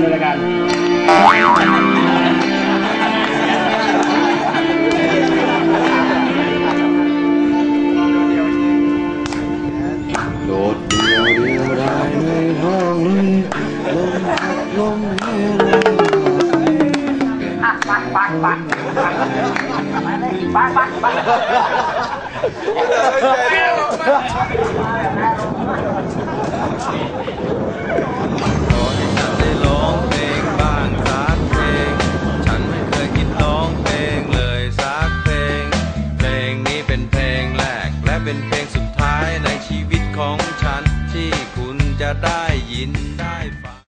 ดูรายการโดดเดียวเดียวได้ในห้องเลยลมพัดลมเฮลอะปักปักปักมาเลยปักปักปัก เป็นเพลงสุดท้ายในชีวิตของฉันที่คุณจะได้ยินได้ฟัง